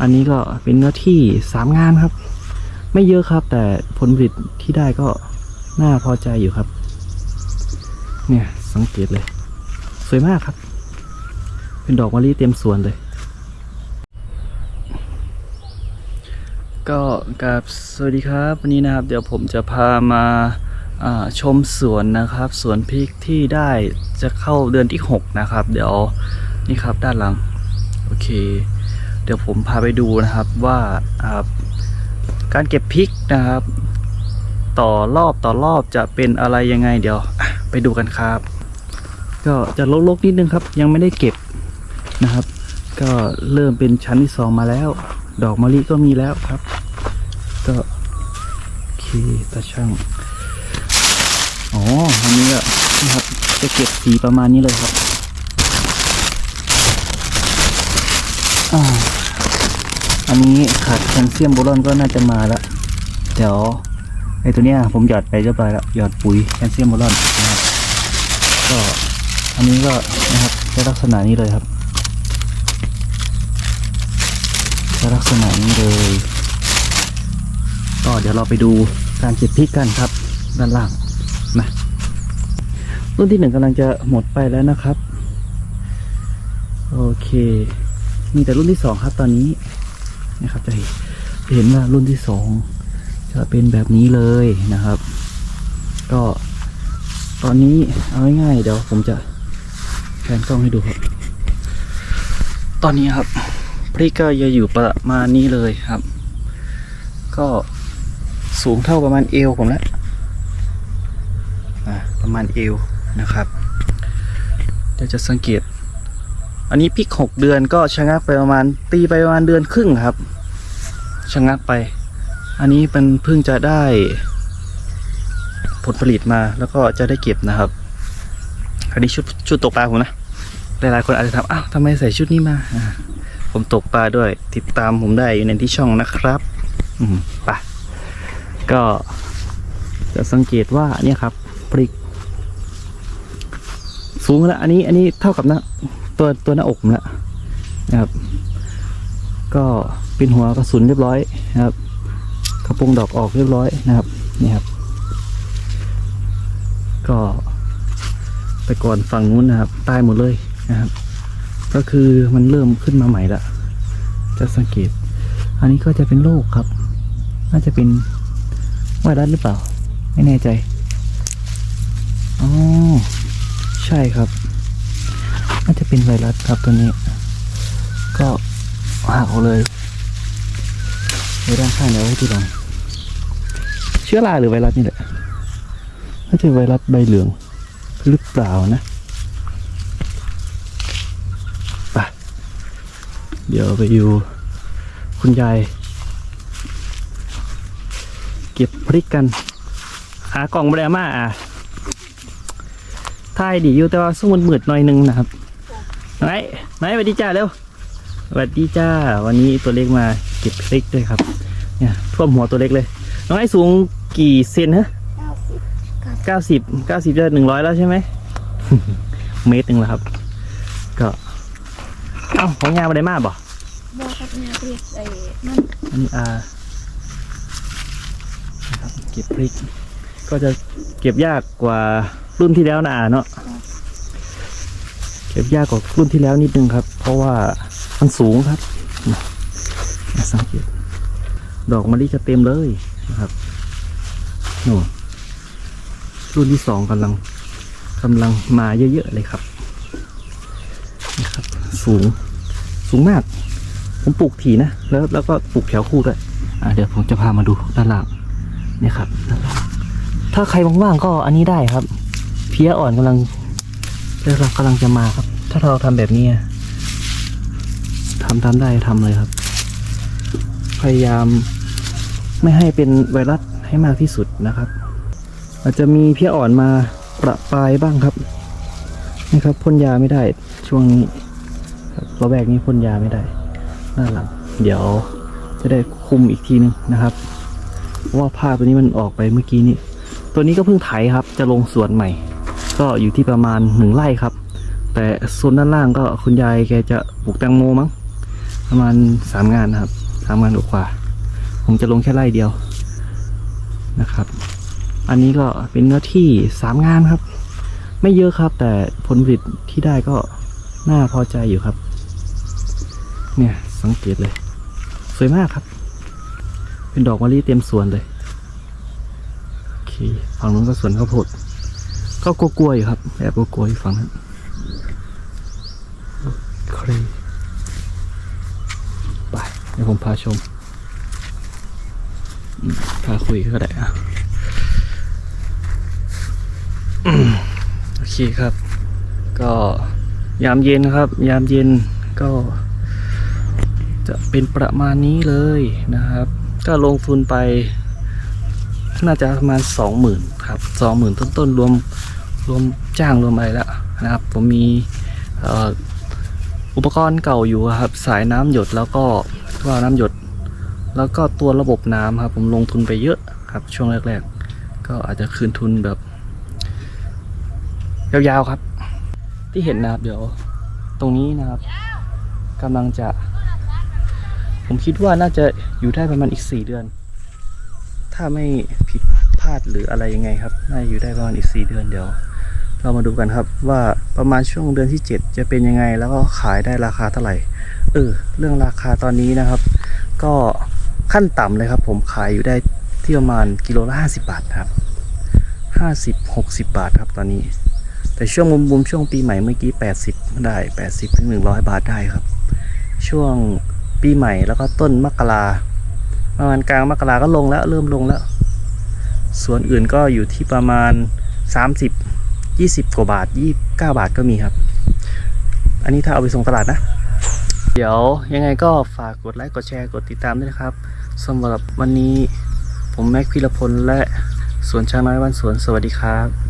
อันนี้ก็เป็นเนื้อที่สามงานครับ ไม่เยอะครับ แต่ผลผลิตที่ได้ก็น่าพอใจอยู่ครับ เนี่ยสังเกตเลย สวยมากครับ เป็นดอกมะลิเต็มสวนเลย ก็กับสวัสดีครับ วันนี้นะครับ เดี๋ยวผมจะพามาาชมสวนนะครับสวนพริกที่ได้จะเข้าเดือนที่ 6 นะครับ เดี๋ยวนี่ครับด้านหลัง โอเค ดี๋ยวผมพาไปดูนะครับว่าการเก็บพริกนะครับ ต่อรอบต่อรอบจะเป็นอะไรยังไงเดี๋ยวไปดูกันครับ ก็จะลกๆนิดนึงครับ ยังไม่ได้เก็บนะครับ ก็เริ่มเป็นชั้นที่สองมาแล้ว ดอกมะลิก็มีแล้วครับ ก็โอเคตาช่างอ๋ออันนี้ก็นะครับจะเก็บสีประมาณนี้เลยครับ อ่า อันนี้ขาดแคลเซียมโบรอนก็น่าจะมาแล้ว เดี๋ยวไอ้ตัวเนี้ยผมหยอดไปเรียบร้อยแล้วหยอดปุ๋ยแคลเซียมโบรอนนะครับก็อันนี้ก็นะครับจะลักษณะนี้เลยครับจะลักษณะนี้เลยก็เดี๋ยวเราไปดูการเก็บพริกกันครับ ด้านล่างนะรุ่นที่หนึ่งกำลังจะหมดไปแล้วนะครับ โอเค มีแต่รุ่นที่สองครับตอนนี้ นะครับ จะเห็นเห็นว่ารุ่นที่สองจะเป็นแบบนี้เลยนะครับ ก็ตอนนี้เอาง่ายๆเดี๋ยวผมจะแผนกล้องให้ดูครับ ตอนนี้ครับพริกก็จะอยู่ประมาณนี้เลยครับ ก็สูงเท่าประมาณเอวผมแล้วประมาณเอวนะครับเดี๋ยวจะสังเกต อันนี้พริกหกเดือนก็ชะงักไปประมาณ ตีไปประมาณเดือนครึ่งครับชะงักไป อันนี้เป็นเพิ่งจะได้ ผลผลิตมาแล้วก็จะได้เก็บนะครับ อันนี้ชุดชุดตกปลาผมนะหลายๆคนอาจจะถามอ้าวทำไมใส่ชุดนี้มา ผมตกปลาด้วย ติดตามผมได้อยู่ในที่ช่องนะครับ อืมไปก็จะสังเกตว่าเนี่ยครับพริก สูงแล้ว อันนี้ อันนี้เท่ากับนะ ตัวตัวหน้าอกผมแล้วนะครับ ก็เป็นหัวกระสุนเรียบร้อยนะครับกระโปรงดอกออกเรียบร้อยนะครับนี่ครับ ก็แต่ก่อนฝั่งนู้นนะครับตายหมดเลยนะครับ ก็คือมันเริ่มขึ้นมาใหม่ละจะสังเกต อันนี้ก็จะเป็นโรคครับ น่าจะเป็นไวรัสหรือเปล่า ไม่แน่ใจอ๋อใช่ครับ เป็นไวรัสครับตัวนี้ ก็หักเอาเลยไว้ด้านข้างเดี๋ยวไว้ที่หลังเชื้อราหรือไวรัสนี่แหละน่าจะไวรัสใบเหลืองหรือเปล่านะไปเดี๋ยวไปอยู่คุณยาย เก็บพริกกัน หากล่องแบรมาอะถ่ายดีอยู่แต่ว่าสู้มันมืดหน่อยนึงนะครับ ไหนไหนสวัสดีจ้าเร็วสวัสดีจ้า วันนี้ตัวเล็กมาเก็บพริกด้วยครับ เนี่ยท่วมหัวตัวเล็กเลย น้องไอ้สูงกี่เซนฮะเก้าสิบเก้าสิบจะหนึ่งร้อยแล้วใช่ไหม เมตรหนึ่งแล้วครับ ก็ เอ้าของงานมาได้มากบ่บอกครับเนี่ยเรียกไอ้นั่นอันนี้อานะครับเก็บพริก ก็จะเก็บยากกว่ารุ่นที่แล้วนะอาเนาะเก็บยากกว่ารุ่นที่แล้วนิดนึงครับ เพราะว่ามันสูงครับสังเกตดอกมะลิจะเต็มเลยนะครับโน่รุ่นที่สองกำลังกำลังมาเยอะๆเลยครับนะครับ สูงสูงมาก ผมปลูกถี่นะแล้วแล้วก็ปลูกแถวคู่ด้วยอ่าเดี๋ยวผมจะพามาดูด้านล่างนี่ครับด้านล่างถ้าใครว่างๆก็อันนี้ได้ครับ เพี้ยอ่อนกำลัง เรากำลังจะมาครับ ถ้าเราทำแบบนี้ทำทำได้ทำเลยครับ พยายามไม่ให้เป็นไวรัสให้มากที่สุดนะครับ อาจจะมีเพี้ยอ่อนมาประปรายบ้างครับนี่ครับพ่นยาไม่ได้ช่วงนี้รับระแวกนี้พ่นยาไม่ได้ด้าหลังเดี๋ยวจะได้คุมอีกทีนึงนะครับว่าผ้าตัวนี้มันออกไปเมื่อกี้นี้ ตัวนี้ก็เพิ่งไถครับ จะลงสวนใหม่ ก็อยู่ที่ประมาณหนึ่งไร่ครับ แต่โซนด้านล่างก็คุณยายแกจะปลูกแตงโมมั้งประมาณสามงานนะครับสามงานกว่า ผมจะลงแค่ไร่เดียวนะครับ อันนี้ก็เป็นเนื้อที่สามงานครับ ไม่เยอะครับ แต่ผลผลิตที่ได้ก็น่าพอใจอยู่ครับ เนี่ยสังเกตเลย สวยมากครับ เป็นดอกมะลิเต็มสวนเลย โอเคฝั่งนู้นก็สวนข้าวโพด ก็กลัวๆอยู่ครับแอบกลัวๆอยู่ฝั่งนั้นโอเคไปเดี๋ยวผมพาชม พาคุยก็ได้อะโอเคครับ ก็ยามเย็นครับ ยามเย็นก็ จะเป็นประมาณนี้เลยนะครับ ก็ลงทุนไป น่าจะประมาณสองหมื่นครับสองหมื่นต้นๆรวมรวมจ้างรวมอะไรแล้วนะครับ ผมมีอุปกรณ์เก่าอยู่ครับ สายน้ำหยดแล้วก็ว่าล์วน้ำหยด แล้วก็ตัวระบบน้ำครับ ผมลงทุนไปเยอะครับ ช่วงแรก ๆ ก็อาจจะคืนทุนแบบ ยาวๆครับ ที่เห็นนะครับ เดี๋ยว ตรงนี้นะครับกำลังจะ ผมคิดว่าน่าจะอยู่ได้ประมาณอีกสี่เดือน ถ้าไม่ผิดพลาดหรืออะไรยังไงครับ น่าจะอยู่ได้ประมาณอีกสี่เดือนเดี๋ยว เรามาดูกันครับว่าประมาณช่วงเดือนที่เจ็ดจะเป็นยังไง แล้วก็ขายได้ราคาเท่าไหร่ เออ เรื่องราคาตอนนี้นะครับ ก็ขั้นต่ำเลยครับ ผมขายอยู่ได้ที่ประมาณกิโลละห้าสิบาทครับห้าสิบหกสิบบาทครับตอนนี้ แต่ช่วงมุมๆช่วงปีใหม่เมื่อกี้แปดสิบได้แปดสิบถึงหนึ่งร้อยบาทได้ครับ ช่วงปีใหม่แล้วก็ต้นมกรา ประมาณกลางมกราก็ลงแล้ว เริ่มลงแล้ว ส่วนอื่นก็อยู่ที่ประมาณ 30 20 กว่าบาท 29 บาทก็มีครับ อันนี้ถ้าเอาไปส่งตลาดนะ เดี๋ยวยังไงก็ฝากกดไลค์ กดแชร์ กดติดตามด้วยนะครับสำหรับวันนี้ผมแม็กพิรพลและสวนช้างน้อยบ้านสวนสวัสดีครับ